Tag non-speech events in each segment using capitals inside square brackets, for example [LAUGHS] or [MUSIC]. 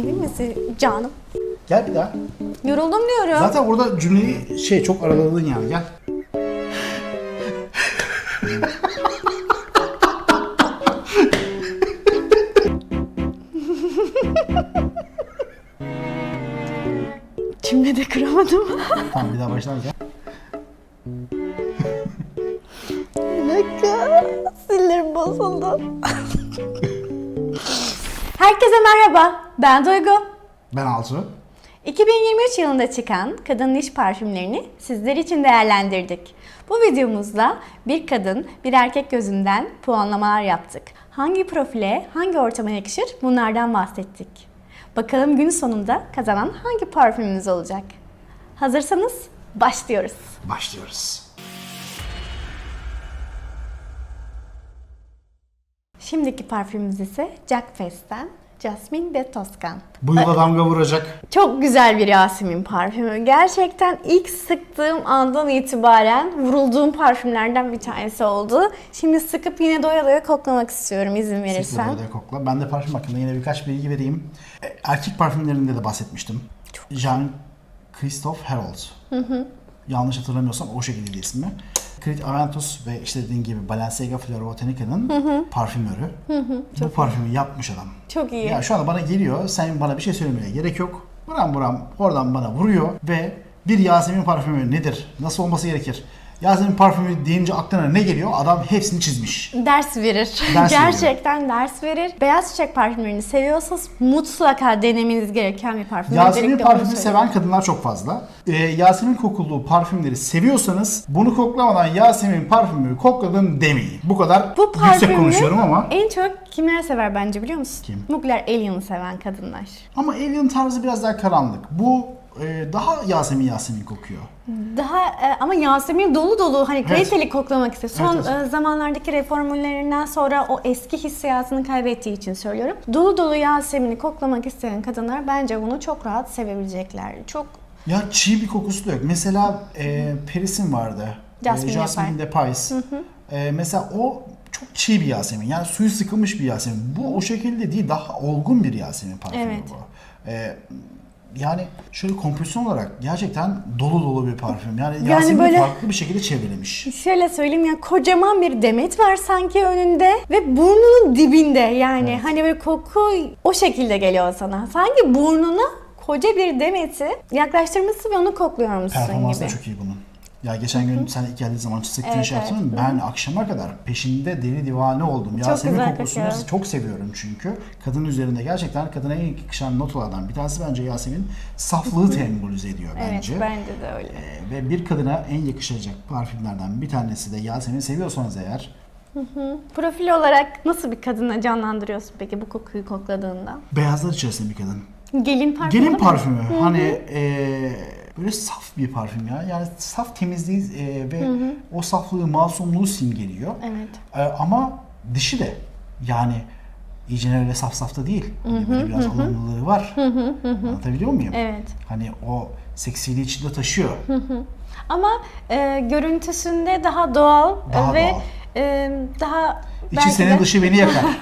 Emin misin canım? Gel bir daha. Yoruldum diyorum. Zaten burada cümleyi şey çok araladın yani gel. [LAUGHS] Cümlede kıramadım. Tamam bir daha baştan gel. [LAUGHS] Bir dakika. Sillerim bozuldu. [LAUGHS] Herkese merhaba. Ben Duygu. Ben Altu. 2023 yılında çıkan kadın diş parfümlerini sizler için değerlendirdik. Bu videomuzda bir kadın, bir erkek gözünden puanlamalar yaptık. Hangi profile, hangi ortama yakışır bunlardan bahsettik. Bakalım gün sonunda kazanan hangi parfümümüz olacak? Hazırsanız başlıyoruz. Başlıyoruz. Şimdiki parfümümüz ise Jack Fest'ten Jasmine de Toscan. Bu yola damga vuracak. Çok güzel bir Yasemin parfümü. Gerçekten ilk sıktığım andan itibaren vurulduğum parfümlerden bir tanesi oldu. Şimdi sıkıp yine doya doya koklamak istiyorum izin verirsen. Sıkla böyle kokla. Ben de parfüm hakkında yine birkaç bilgi vereyim. E, Erkek parfümlerinde de bahsetmiştim. Jean Christophe Herold. Yanlış hatırlamıyorsam o şekilde ismi. Creed Aventus ve işte dediğin gibi Balenciaga Flora Botanica'nın parfümörü. Bu parfümü yapmış adam. Çok iyi. Ya şu anda bana geliyor, sen bana bir şey söylemeye gerek yok. Buram buram oradan bana vuruyor ve bir Yasemin parfümü nedir? Nasıl olması gerekir? Yasemin parfümü deyince aklına ne geliyor? Adam hepsini çizmiş. Ders verir. Ders Gerçekten ders verir. Beyaz çiçek parfümlerini seviyorsanız mutlaka denemeniz gereken bir parfüm. Yasemin parfümü seven kadınlar çok fazla. Ee, Yasemin kokulu parfümleri seviyorsanız bunu koklamadan Yasemin parfümü kokladım demeyin. Bu kadar Bu yüksek konuşuyorum ama. en çok kimler sever bence biliyor musun? Kim? Mugler Alien'ı seven kadınlar. Ama Alien tarzı biraz daha karanlık. Bu e, daha Yasemin Yasemin kokuyor. Daha e, ama Yasemin dolu dolu hani kaliteli koklamak istiyor. Son Evet, evet. e, zamanlardaki reformüllerinden sonra o eski hissiyatını kaybettiği için söylüyorum. Dolu dolu Yasemin'i koklamak isteyen kadınlar bence bunu çok rahat sevebilecekler. Çok Ya çiğ bir kokusu da yok. Mesela e, Paris'in vardı. Jasmine e, Jasmine de Pais. E, mesela o çok çiğ bir Yasemin. Yani suyu sıkılmış bir Yasemin. Bu o şekilde değil. Daha olgun bir Yasemin parfümü Evet. bu. E, yani şöyle kompozisyon olarak gerçekten dolu dolu bir parfüm. Yani, Yani Yasemin böyle- farklı bir şekilde çevrelemiş. Şöyle söyleyeyim ya kocaman bir demet var sanki önünde ve burnunun dibinde yani hani böyle koku o şekilde geliyor sana. Sanki burnuna koca bir demeti yaklaştırmışsın ve onu kokluyormuşsun Performansı da gibi. çok iyi bunun. Ya geçen gün sen ilk geldiği zaman sıktığın Evet, şey yaptın evet. ben akşama kadar peşinde deli divane oldum. Yasemin güzel kokusunu kokuyor. çok seviyorum çünkü. Kadın üzerinde gerçekten kadına en yakışan notalardan bir tanesi bence Yasemin saflığı sembolize ediyor Evet bence. bence de öyle. Ee, ve bir kadına en yakışacak parfümlerden bir tanesi de Yasemin seviyorsanız eğer Profil olarak nasıl bir kadına canlandırıyorsun peki bu kokuyu kokladığında? beyazlar içerisinde bir kadın. Gelin parfümü Gelin parfümü. Hani e, böyle saf bir parfüm ya. Yani saf temizliği e, ve o saflığı, masumluğu simgeliyor. Evet. E, ama dışı da yani iyice öyle saf saf da değil. Hani böyle biraz alımlılığı var. Anlatabiliyor muyum? Evet. Hani o seksiliği içinde taşıyor. Ama e, görüntüsünde daha doğal Daha ve doğal. e, daha İçi senin de dışı beni yakar. [LAUGHS]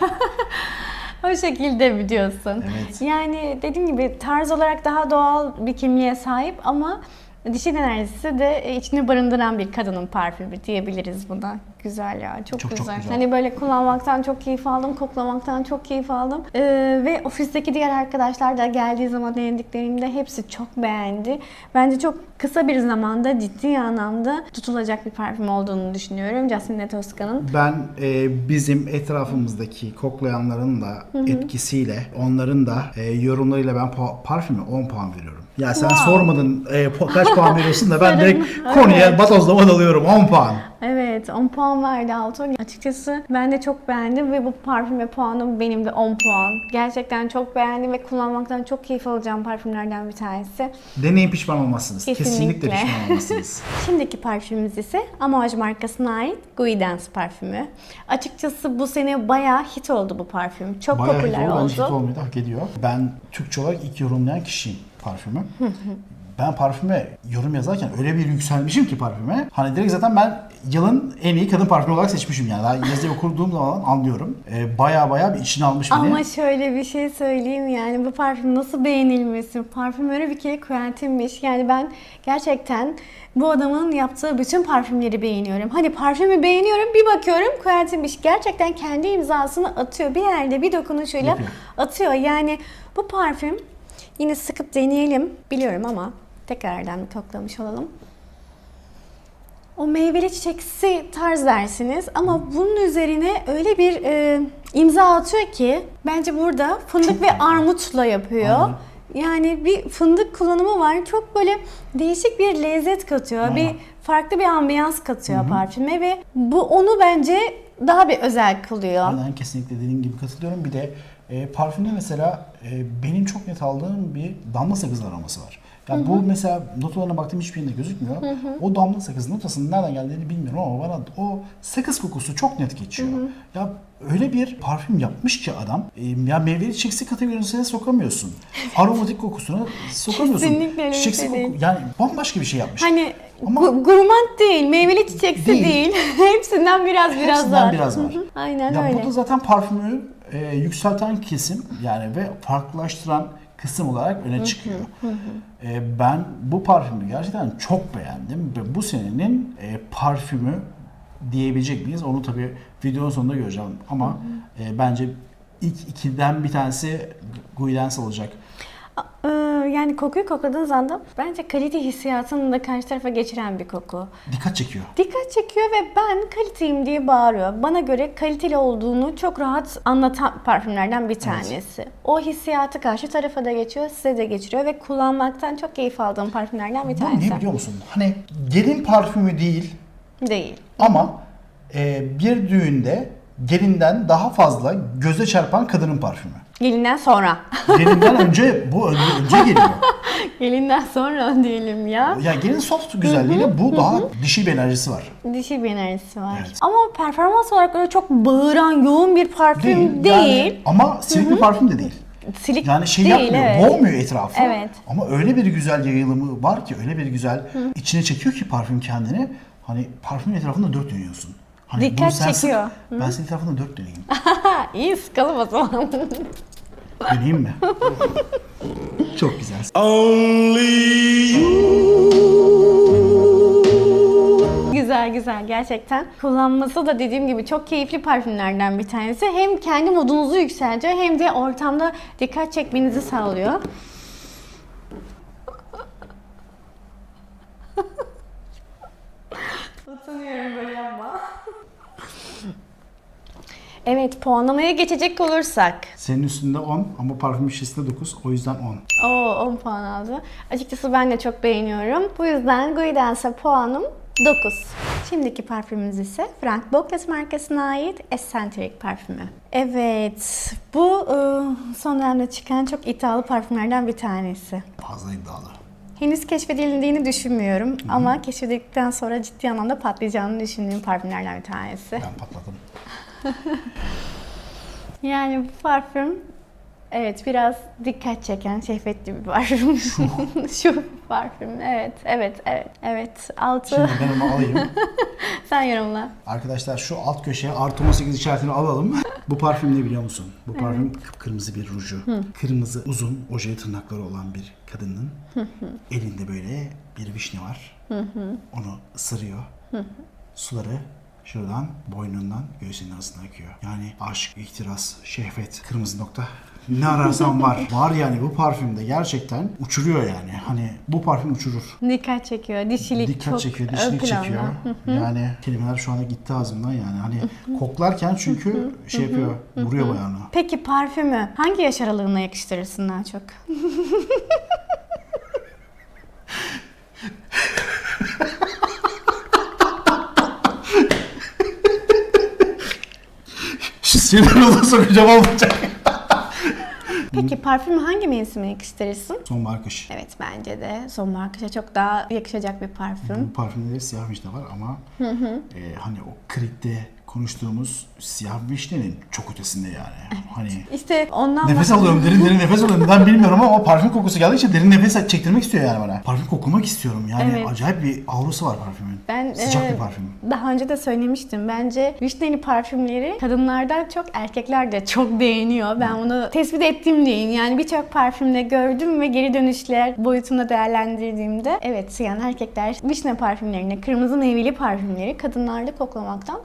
o şekilde biliyorsun. Evet. Yani dediğim gibi tarz olarak daha doğal bir kimliğe sahip ama dişil enerjisi de içini barındıran bir kadının parfümü diyebiliriz buna. Güzel ya, çok, Çok, çok güzel. güzel. Hani böyle kullanmaktan çok keyif aldım, koklamaktan çok keyif aldım. Ee, ve ofisteki diğer arkadaşlar da geldiği zaman denediklerinde hepsi çok beğendi. Bence çok kısa bir zamanda ciddi anlamda tutulacak bir parfüm olduğunu düşünüyorum. Jasmine Tosca'nın. Ben e, bizim etrafımızdaki koklayanların da etkisiyle, onların da e, yorumlarıyla ben pa- parfüme 10 puan veriyorum. Ya sen Wow. sormadın e, kaç puan veriyorsun da ben [LAUGHS] direkt konuya Evet. batozlama dalıyorum 10 puan. Evet 10 puan verdi Alto. Açıkçası ben de çok beğendim ve bu parfüme puanım benim de 10 puan. Gerçekten çok beğendim ve kullanmaktan çok keyif alacağım parfümlerden bir tanesi. Deneyin pişman olmazsınız. Kesinlikle, Kesinlikle. pişman [LAUGHS] olmazsınız. Şimdiki parfümümüz ise Amouage markasına ait Guidance parfümü. Açıkçası bu sene bayağı hit oldu bu parfüm. Çok Bayağı hit popüler oldu. oldu. Bence hit olmayı da hak ediyor. Ben Türkçe olarak ilk yorumlayan kişiyim parfümü. ben parfüme yorum yazarken öyle bir yükselmişim ki parfüme. Hani direkt zaten ben yılın en iyi kadın parfümü olarak seçmişim yani. Daha yazıyı okuduğum zaman anlıyorum. Ee, baya baya bir içine almış beni. Ama şöyle bir şey söyleyeyim yani bu parfüm nasıl beğenilmesin? Parfümörü bir kere Quentin'miş. Yani ben gerçekten bu adamın yaptığı bütün parfümleri beğeniyorum. Hani parfümü beğeniyorum bir bakıyorum Quentin'miş. Gerçekten kendi imzasını atıyor. Bir yerde bir dokunuşuyla atıyor. Yani bu parfüm yine sıkıp deneyelim biliyorum ama tekrardan bir toklamış olalım. O meyveli çiçeksi tarz dersiniz ama bunun üzerine öyle bir e, imza atıyor ki bence burada fındık Çok ve armutla yapıyor. Aynen. Yani bir fındık kullanımı var. Çok böyle değişik bir lezzet katıyor. Aynen. Bir farklı bir ambiyans katıyor parfüme ve bu onu bence daha bir özel kılıyor. Aynen kesinlikle dediğin gibi katılıyorum. Bir de e, parfümde mesela e, benim çok net aldığım bir damla sakız aroması var. Yani bu mesela notalarına baktığım hiçbir yerinde gözükmüyor. O damla sakız notasının nereden geldiğini bilmiyorum ama bana o sakız kokusu çok net geçiyor. Ya öyle bir parfüm yapmış ki adam e, ya meyveli çiçeksi kategorisine sokamıyorsun. [LAUGHS] Aromatik kokusunu sokamıyorsun. Kesinlikle öyle koku- yani bambaşka bir şey yapmış. Hani Ama- gu- gurmand değil, meyveli çiçeksi Değil. değil. [LAUGHS] Hepsinden biraz biraz Hepsinden var. biraz var. Hı hı, Aynen ya öyle. burada zaten parfümü e, yükselten kesim yani ve farklılaştıran kısım olarak öne çıkıyor. E, ben bu parfümü gerçekten çok beğendim ve bu senenin e, parfümü diyebilecek miyiz? Onu tabii videonun sonunda göreceğim ama e, bence ilk ikiden bir tanesi Guidance olacak. Yani kokuyu kokladığınız anda bence kalite hissiyatını da karşı tarafa geçiren bir koku. Dikkat çekiyor. Dikkat çekiyor ve ben kaliteyim diye bağırıyor. Bana göre kaliteli olduğunu çok rahat anlatan parfümlerden bir tanesi. O hissiyatı karşı tarafa da geçiyor, size de geçiriyor ve kullanmaktan çok keyif aldığım parfümlerden bir Bu tanesi. ne biliyor musun? Hani gelin parfümü değil Değil. ama e, bir düğünde gelinden daha fazla göze çarpan kadının parfümü. Gelinden sonra. Gelinden önce bu önce, önce geliyor. [LAUGHS] Gelinden sonra diyelim ya. Ya gelin soft güzelliğiyle bu daha dişi bir enerjisi var. Dişi bir enerjisi var. Evet. Ama performans olarak öyle çok bağıran, yoğun bir parfüm değil. Yani, ama silik bir parfüm de değil. Silik Yani şey değil, yapmıyor, evet. boğmuyor etrafı. Evet. Ama öyle bir güzel yayılımı var ki, öyle bir güzel içine çekiyor ki parfüm kendini. Hani parfüm etrafında dört dönüyorsun. Hani Dikkat sık, çekiyor. ben senin etrafında dört döneyim. [LAUGHS] İyi sıkalım o zaman. [LAUGHS] Döneyim mi? Çok güzel. güzel güzel gerçekten. Kullanması da dediğim gibi çok keyifli parfümlerden bir tanesi. Hem kendi modunuzu yükseltiyor hem de ortamda dikkat çekmenizi sağlıyor. [LAUGHS] Utanıyorum böyle yapma. Evet puanlamaya geçecek olursak. Senin üstünde 10 ama parfüm şişesinde 9. O yüzden 10. Oo 10 puan aldı. Açıkçası ben de çok beğeniyorum. Bu yüzden Guidance'a puanım 9. Şimdiki parfümümüz ise Frank Bocles markasına ait Eccentric parfümü. Evet, bu e, son dönemde çıkan çok iddialı parfümlerden bir tanesi. Fazla iddialı. Henüz keşfedildiğini düşünmüyorum ama keşfedildikten sonra ciddi anlamda patlayacağını düşündüğüm parfümlerden bir tanesi. Ben patladım. [LAUGHS] Yani bu parfüm evet biraz dikkat çeken şehvetli bir parfüm. [LAUGHS] Şu parfüm evet evet evet evet altı Şimdi ben onu alayım. [LAUGHS] sen yorumla. Arkadaşlar şu alt köşeye artı 18 işaretini alalım. Bu parfüm ne biliyor musun? Bu parfüm kıpkırmızı bir ruju. Kırmızı uzun ojeli tırnakları olan bir kadının elinde böyle bir vişne var. Onu ısırıyor. Suları şuradan boynundan göğsünün arasına akıyor. Yani aşk, ihtiras, şehvet, kırmızı nokta. Ne ararsan [LAUGHS] var. Var yani bu parfümde gerçekten uçuruyor yani. Hani bu parfüm uçurur. Dikkat çekiyor. Dişilik Dikkat çok çekiyor, dişilik planda. çekiyor. Yani kelimeler şu anda gitti ağzımdan yani. Hani koklarken çünkü şey yapıyor, vuruyor bayağına. Peki parfümü hangi yaş aralığına yakıştırırsın daha çok? [LAUGHS] Şu sinir yola sokacağım olmayacak. Peki parfümü hangi mevsime yakıştırırsın? Sonbahar kış. Evet bence de sonbahar kışa çok daha yakışacak bir parfüm. Bu parfümde de siyah vişne var ama e, hani o krikte konuştuğumuz siyah vişnenin çok ötesinde yani. Hani İşte ondan nefes bahsediyorum. alıyorum, derin derin nefes alıyorum. Ben bilmiyorum ama o parfüm kokusu geldiği için derin nefes çektirmek istiyor yani bana. Parfüm koklamak istiyorum yani. Evet. Acayip bir aurası var parfümün. Ben Sıcak e, bir parfüm. Daha önce de söylemiştim. Bence vişneli parfümleri kadınlardan çok erkekler de çok beğeniyor. Ben bunu tespit ettim diyeyim. Yani birçok parfümde gördüm ve geri dönüşler boyutunda değerlendirdiğimde evet yani erkekler vişne parfümlerini, kırmızı meyveli parfümleri kadınlarda koklamaktan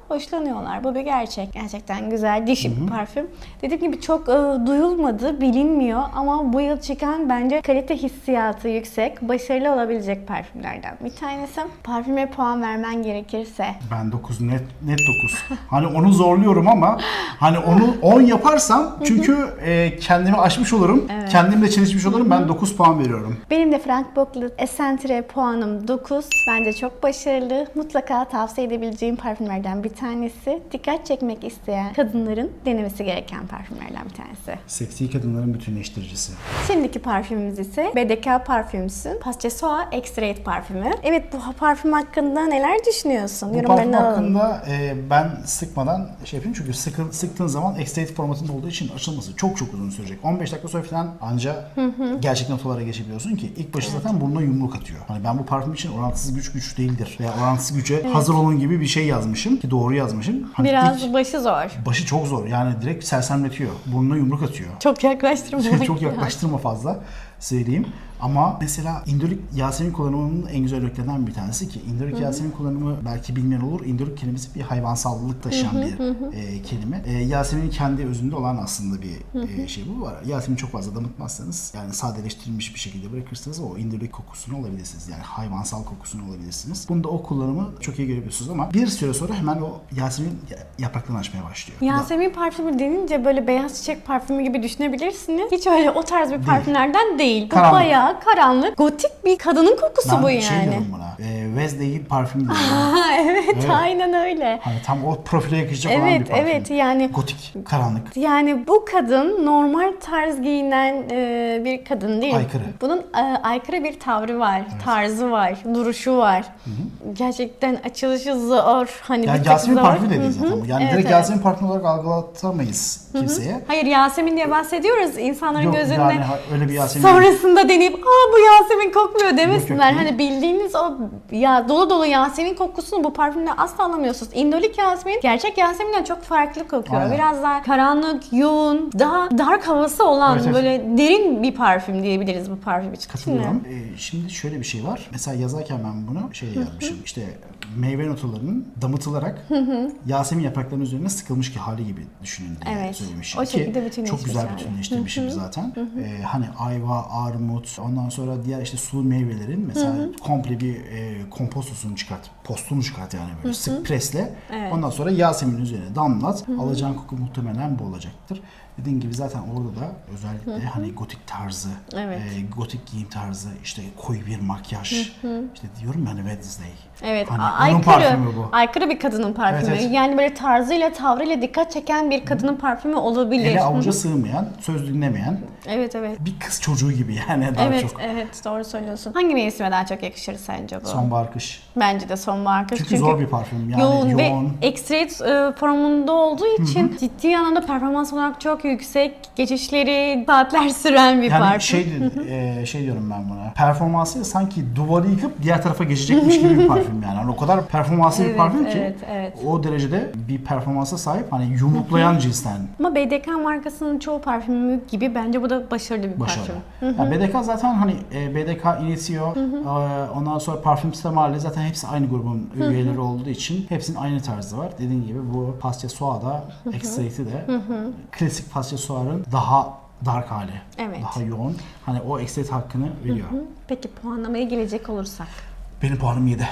hoşlanıyorlar. Bu bir gerçek. Gerçekten güzel, dişi bir parfüm. Dediğim gibi çok e, duyulmadı, bilinmiyor ama bu yıl çıkan bence kalite hissiyatı yüksek, başarılı olabilecek parfümlerden bir tanesi. Parfüme puan vermen gerekirse Ben 9 net net 9. Hani onu zorluyorum ama hani onu 10 yaparsam çünkü e, kendimi aşmış olurum. Kendimle çelişmiş olurum. Ben 9 puan veriyorum. Benim de Frank Bocklet Essentre puanım 9. Bence çok başarılı. Mutlaka tavsiye edebileceğim parfümlerden bir tanesi. Dikkat çekmek isteyen kadınların denemesi gereken parfümlerden bir tanesi. Seksi kadınların bütünleştiricisi. Şimdiki parfümümüz ise BDK Parfüms'ün Pascesoa Extrait parfümü. Evet bu parfüm hakkında neler düşünüyorsun? Bu parfüm alalım. hakkında e, ben sıkmadan şey yapayım çünkü sıkı, sıktığın zaman extended formatında olduğu için açılması çok çok uzun sürecek. 15 dakika sonra falan anca gerçek notalara geçebiliyorsun ki ilk başı zaten burnuna yumruk atıyor. Hani ben bu parfüm için orantısız güç güç değildir veya orantısız güce hazır olun gibi bir şey yazmışım ki doğru yazmışım. Hani Biraz ilk başı zor. başı çok zor yani direkt sersemletiyor. Burnuna yumruk atıyor. Çok yaklaştırmamak [LAUGHS] çok yaklaştırma fazla söyleyeyim. Ama mesela indolik Yasemin kullanımının en güzel örneklerinden bir tanesi ki indolik Yasemin kullanımı belki bilmeyen olur. Indolik kelimesi bir hayvansallık taşıyan bir e, kelime. E, Yasemin'in kendi özünde olan aslında bir e, şey bu var. Yasemin çok fazla damıtmazsanız yani sadeleştirilmiş bir şekilde bırakırsanız o indolik kokusunu alabilirsiniz. Yani hayvansal kokusunu alabilirsiniz. Bunda o kullanımı çok iyi görebiliyorsunuz ama bir süre sonra hemen o Yasemin yapraklarını açmaya başlıyor. Yasemin parfümü denince böyle beyaz çiçek parfümü gibi düşünebilirsiniz. Hiç öyle o tarz bir parfümlerden değil. Bu Karanlık. Karanlık, gotik bir kadının kokusu ben bu şey yani. diyorum buna. E, Wednesday'in parfümü diyorum. Ha, [LAUGHS] evet, Evet. aynen öyle. Hani tam o profile yakışacak olan bir Evet, parfüm. evet yani Gotik, karanlık. yani bu kadın normal tarz giyinen e, bir kadın değil. Aykırı. Bunun e, aykırı bir tavrı var, tarzı var, duruşu var. Gerçekten açılışı zor. Hani Yani Yasemin zor. parfümü de değil Hı hı. zaten. bu. Yani Evet, direkt evet. Yasemin parfümü olarak algılatamayız kimseye. Hayır Yasemin diye bahsediyoruz insanların Yok gözünde. yani öyle bir Yasemin Sonrasında deneyip aa bu Yasemin kokmuyor demesinler. Hani bildiğiniz o ya dolu dolu Yasemin kokusunu bu parfümde asla alamıyorsunuz. İndolik Yasemin gerçek Yasemin'den çok farklı kokuyor. Aynen. Biraz daha karanlık, yoğun, daha dark havası olan Evet, evet. böyle derin bir parfüm diyebiliriz bu parfüm için. Katılıyorum. Ee, şimdi şöyle bir şey var. Mesela yazarken ben bunu şey yazmışım. İşte meyve notalarının damıtılarak Yasemin yapraklarının üzerine sıkılmış ki hali gibi düşünün diye Evet, söylemişim. o Ki şekilde bütünleşmiş Çok güzel bütünleştirmişim zaten. Ee, hani ayva, armut, ondan sonra diğer işte sulu meyvelerin mesela komple bir e, kompostosunu çıkart, postunu çıkart yani böyle sık presle. Evet. Ondan sonra Yasemin'in üzerine damlat. Alacağın koku muhtemelen bu olacaktır. Dediğim gibi zaten orada da özellikle hani gotik tarzı, Evet. e, gotik giyim tarzı, işte koyu bir makyaj. İşte diyorum ya hani Wednesday. Evet, Hani a- aykırı, parfümü bu. aykırı bir kadının parfümü. Evet, evet. Yani böyle tarzıyla, tavrıyla dikkat çeken bir kadının parfümü olabilir. Ele avuca hı. sığmayan, söz dinlemeyen Evet, evet. bir kız çocuğu gibi yani daha evet, çok. evet doğru söylüyorsun. Hangi mevsime daha çok yakışır sence bu? Sonbahar kış. Bence de sonbahar kış. Çünkü, zor bir parfüm yani yoğun, yoğun. ve extrait e, formunda olduğu için ciddi anlamda performans olarak çok yüksek, geçişleri saatler süren bir Yani parfüm. şey e, şey diyorum ben buna. Performansı sanki duvarı yıkıp diğer tarafa geçecekmiş gibi bir parfüm yani. yani o kadar performanslı bir Evet, parfüm ki evet, evet. o derecede bir performansa sahip hani yumruklayan cinsten Ama BDK markasının çoğu parfümü gibi bence bu da başarılı bir başarılı. parfüm. Yani BDK zaten hani e, BDK Initio, e, ondan sonra Parfüm Sistemale zaten hepsi aynı grubun üyeleri olduğu için hepsinin aynı tarzı var. Dediğim gibi bu Pastia Soa'da, Extrait'i de klasik Pastia Soa'nın daha dark hali. Evet. Daha yoğun. Hani o Extrait hakkını veriyor. Peki puanlamaya gelecek olursak. Benim puanım 7.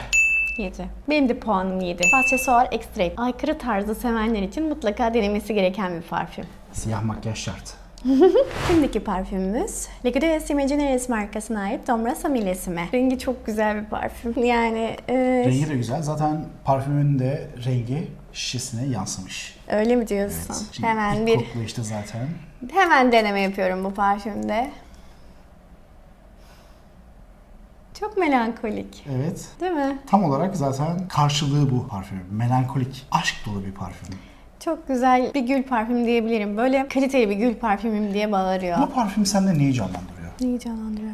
7. Benim de puanım 7. Passesoir Extrait. Aykırı tarzı sevenler için mutlaka denemesi gereken bir parfüm. Siyah makyaj şart. [LAUGHS] Şimdiki parfümümüz Liquidez Imaginaries markasına ait Domrasa Millesime. Rengi çok güzel bir parfüm. Yani e, Rengi de güzel. Zaten parfümün de rengi şişesine yansımış. öyle mi diyorsun? Şimdi hemen bir koklu işte zaten. hemen deneme yapıyorum bu parfümde. Çok melankolik. Evet. Değil mi? Tam olarak zaten karşılığı bu parfüm. Melankolik, aşk dolu bir parfüm. Çok güzel bir gül parfüm diyebilirim. Böyle kaliteli bir gül parfümüm diye bağırıyor. Bu parfüm sende neyi canlandırıyor? Neyi canlandırıyor?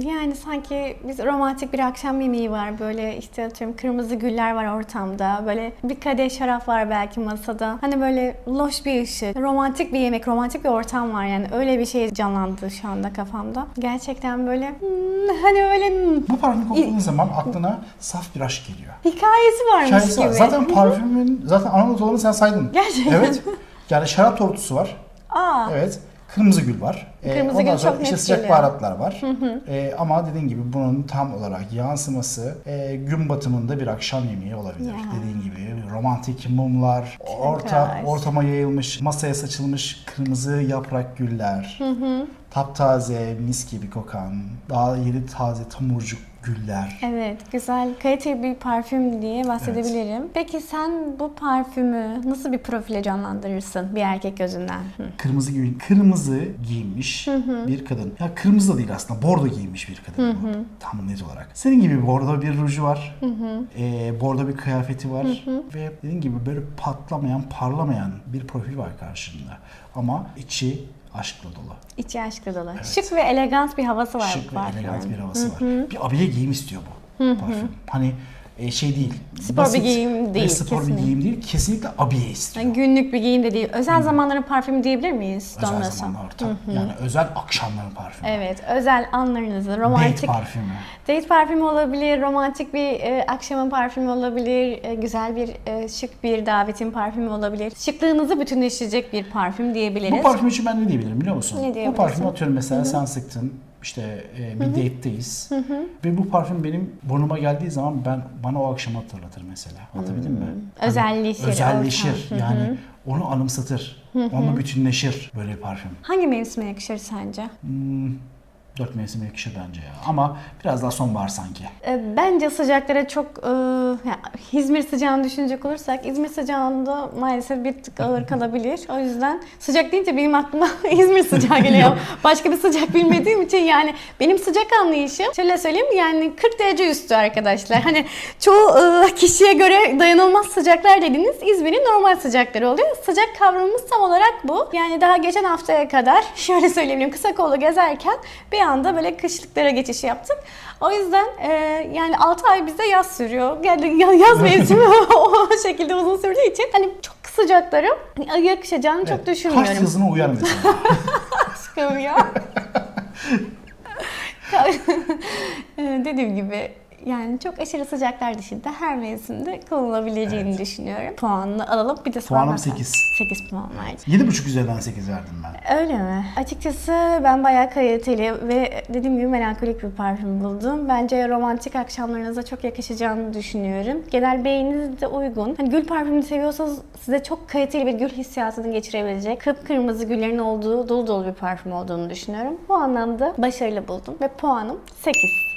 Yani sanki biz romantik bir akşam yemeği var böyle işte atıyorum kırmızı güller var ortamda böyle bir kadeh şarap var belki masada hani böyle loş bir ışık romantik bir yemek romantik bir ortam var yani öyle bir şey canlandı şu anda kafamda gerçekten böyle hmm, hani böyle hmm, Bu parfümü kokladığın zaman aklına saf bir aşk geliyor. hikayesi varmış Hikayesi gibi. var. Zaten parfümün, zaten ana notalarını sen saydın. Gerçekten. Evet. Yani şarap tortusu var. Aa, Evet. Kırmızı gül var. Ee, Kırmızı ondan gül sonra çok işte net sıcak geliyor. baharatlar var. Ee, ama dediğin gibi bunun tam olarak yansıması e, gün batımında bir akşam yemeği olabilir. Ya. Dediğin gibi romantik mumlar, orta ortama yayılmış, masaya saçılmış kırmızı yaprak güller. Taptaze, mis gibi kokan, daha yeni taze tomurcuk güller. Evet, güzel, kaliteli bir parfüm diye bahsedebilirim. Peki sen bu parfümü nasıl bir profile canlandırırsın bir erkek gözünden? Hı. Kırmızı giyin, kırmızı giyinmiş bir kadın. Ya kırmızı da değil aslında, bordo giyinmiş bir kadın. Tam net olarak. Senin gibi bordo bir ruju var. Ee, bordo bir kıyafeti var. Ve dediğin gibi böyle patlamayan, parlamayan bir profil var karşında. Ama içi aşkla dolu. İçi aşkla dolu. Şık ve elegant bir havası var Şık bu ve parfümün. elegant bir havası var. Bir abiye giyim istiyor bu parfüm. Hani e, şey değil. Spor bir giyim ve değil, Spor bir kesinlikle. giyim değil. Kesinlikle abiye istiyor. Yani günlük bir giyim de değil. Özel zamanların parfümü diyebilir miyiz? Özel zamanlar tabii. Yani özel akşamların parfümü. Evet, özel anlarınızı, Date romantik parfümü. date parfümü olabilir, romantik bir e, akşamın parfümü olabilir, e, güzel bir e, şık bir davetin parfümü olabilir. Şıklığınızı bütünleştirecek bir parfüm diyebiliriz. Bu parfüm için ben ne diyebilirim biliyor musun? Ne bu diyebilirsin? parfümü atıyorum mesela sen sıktın. İşte e, bir date'teyiz. Ve bu parfüm benim burnuma geldiği zaman ben bana o akşamı hatırlatır mesela. Anlatabildim mi? Hani Özelleşir, Özelleşir. ortam. Yani onu anımsatır. Onunla bütünleşir böyle bir parfüm. Hangi mevsime yakışır sence? Hmm, dört mevsime yakışır bence ya. Ama biraz daha sonbahar sanki. E, Bence sıcaklara çok e, ya, İzmir sıcağını düşünecek olursak İzmir sıcağında maalesef bir tık ağır kalabilir. O yüzden sıcak deyince benim aklıma [LAUGHS] İzmir sıcağı [LAUGHS] geliyor. Başka bir sıcak bilmediğim için yani benim sıcak anlayışım şöyle söyleyeyim yani 40 derece üstü arkadaşlar. Hani çoğu e, kişiye göre dayanılmaz sıcaklar dediğiniz İzmir'in normal sıcakları oluyor. Sıcak kavramımız tam olarak bu. Yani daha geçen haftaya kadar [LAUGHS] şöyle söyleyebilirim kısa kollu gezerken bir anda böyle kışlıklara geçiş yaptık. O yüzden e, yani 6 ay bize yaz sürüyor. Yani ya- yaz [LAUGHS] mevsimi o şekilde uzun sürdüğü için hani çok sıcaklara yakışacağını çok Evet, düşünmüyorum. Kaç hızına uyar mesela. [LAUGHS] Aşkım ya. [LAUGHS] Dediğim gibi yani çok aşırı sıcaklar dışında her mevsimde kullanılabileceğini düşünüyorum. Puanını alalım. Bir de Puanım sormak 8. 8 puan verdim. 7,5 üzerinden 8 verdim ben. Öyle mi? Açıkçası ben bayağı kaliteli ve dediğim gibi melankolik bir parfüm buldum. Bence romantik akşamlarınıza çok yakışacağını düşünüyorum. Genel beğeniniz de uygun. Hani gül parfümünü seviyorsanız size çok kaliteli bir gül hissiyatını geçirebilecek kıpkırmızı güllerin olduğu dolu dolu bir parfüm olduğunu düşünüyorum. Bu anlamda başarılı buldum ve puanım 8.